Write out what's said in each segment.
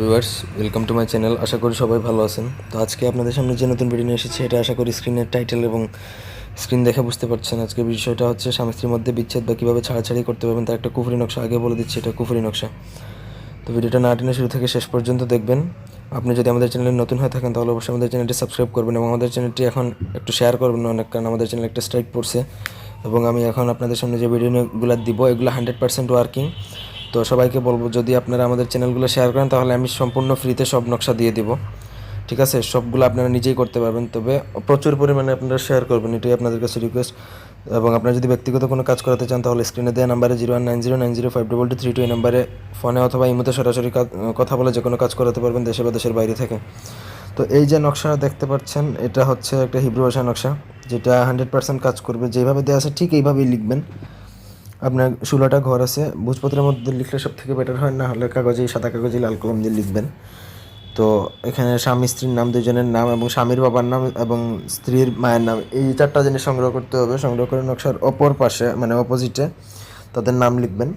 Viewers welcome to my channel আশা করি সবাই ভালো আছেন। তো আজকে আপনাদের সামনে যে নতুন ভিডিও নিয়ে এসেছি, এটা আশা করি স্ক্রিনের টাইটেল এবং স্ক্রিন দেখে বুঝতে পারছেন। আজকে বিষয়টা হচ্ছে, স্বামী স্ত্রীর মধ্যে বিচ্ছেদ বা কীভাবে ছাড়াছাড়ি করতে পারবেন তার একটা কুফুরি নকশা। আগে বলে দিচ্ছি, এটা কুফুরি নকশা। তো ভিডিওটা না টেনে শুরু থেকে শেষ পর্যন্ত দেখবেন। আপনি যদি আমাদের চ্যানেলে নতুন হয়ে থাকেন, তাহলে অবশ্যই আমাদের চ্যানেলটি সাবস্ক্রাইব করবেন এবং আমাদের চ্যানেলটি এখন একটু শেয়ার করবেন অনেক, কারণ আমাদের চ্যানেল একটা স্ট্রাইক পড়ছে। এবং আমি এখন আপনাদের সামনে যে ভিডিওগুলো দিব, এগুলো হান্ড্রেড পার্সেন্ট ওয়ার্কিং তো সবাইকে বলব, যদি আপনারা আমাদের চ্যানেলগুলো শেয়ার করেন, তাহলে আমি সম্পূর্ণ ফ্রিতে সব নকশা দিয়ে দিব। ঠিক আছে? সবগুলো আপনারা নিজেই করতে পারবেন। তবে প্রচুর পরিমাণে আপনারা শেয়ার করবেন। এটাই আপনাদের কাছে রিকোয়েস্ট এবং আপনারা যদি ব্যক্তিগত কোনো কাজ করাতে চান, তাহলে স্ক্রিনে দেওয়া নাম্বারে zero one nine zero nine zero five double two three two এই নাম্বারে ফোনে অথবা ইমোতে সরাসরি কথা বলে যে কোনো কাজ করাতে পারবেন দেশে বা দেশের বাইরে থেকে। তো এই যে নকশা দেখতে পাচ্ছেন, এটা হচ্ছে একটা হিব্রু ভাষা নকশা, যেটা হান্ড্রেড পার্সেন্ট কাজ করবে। যেভাবে দেওয়া আছে ঠিক এইভাবেই লিখবেন। আপনার ষোলোটা ঘর আছে, ভোজপত্রের মধ্যে লিখলে সব থেকে বেটার হয়, না হলে কাগজে, সাদা কাগজে লাল কলম দিয়ে লিখবেন। তো এখানে স্বামী, স্ত্রীর নাম, দুজনের নাম এবং স্বামীর বাবার নাম এবং স্ত্রীর মায়ের নাম, এই চারটা জিনিস সংগ্রহ করতে হবে। সংগ্রহ করে নকশার অপর পাশে মানে অপোজিটে তাদের নাম লিখবেন।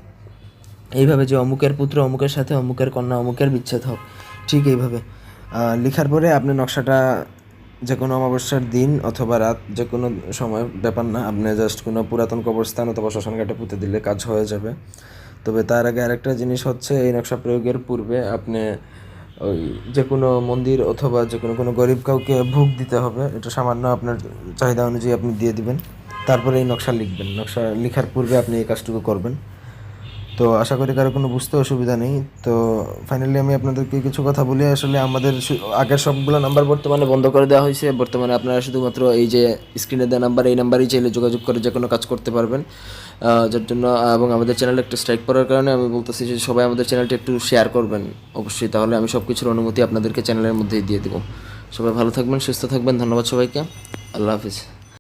এইভাবে যে অমুকের পুত্র, অমুকের সাথে, অমুকের কন্যা, অমুকের বিচ্ছেদ হোক, ঠিক এইভাবে। লিখার পরে আপনি নকশাটা যে কোনো অমাবস্যার দিন অথবা রাত যে কোনো সময়, ব্যাপার না, আপনি জাস্ট কোনো পুরাতন কবরস্থান অথবা শ্মশান ঘাটে পুঁতে দিলে কাজ হয়ে যাবে। তবে তার আগে আরেকটা জিনিস হচ্ছে, এই নকশা প্রয়োগের পূর্বে আপনি ওই যে কোনো মন্দির অথবা যে কোনো কোনো গরিব কাউকে ভোগ দিতে হবে, এটা সামান্য আপনার চাহিদা অনুযায়ী আপনি দিয়ে দিবেন। তারপরে এই নকশা লিখবেন। নকশা লেখার পূর্বে আপনি এই কাজটুকু করবেন। তো আশা করি কারও কোনো বুঝতে অসুবিধা নেই। তো ফাইনালি আমি আপনাদেরকে কিছু কথা বলি। আসলে আমাদের আগের সবগুলো নাম্বার বর্তমানে বন্ধ করে দেওয়া হয়েছে। বর্তমানে আপনারা শুধুমাত্র এই যে স্ক্রিনে দেওয়া নাম্বার এই নাম্বারেই চাইলে যোগাযোগ করে যে কোনো কাজ করতে পারবেন। যার জন্য এবং আমাদের চ্যানেলে একটা স্ট্রাইক করার কারণে আমি বলতেছি যে সবাই আমাদের চ্যানেলটি একটু শেয়ার করবেন। অবশ্যই, তাহলে আমি সব কিছুর অনুমতি আপনাদেরকে চ্যানেলের মধ্যেই দিয়ে দেবো। সবাই ভালো থাকবেন, সুস্থ থাকবেন। ধন্যবাদ সবাইকে। আল্লাহ হাফিজ।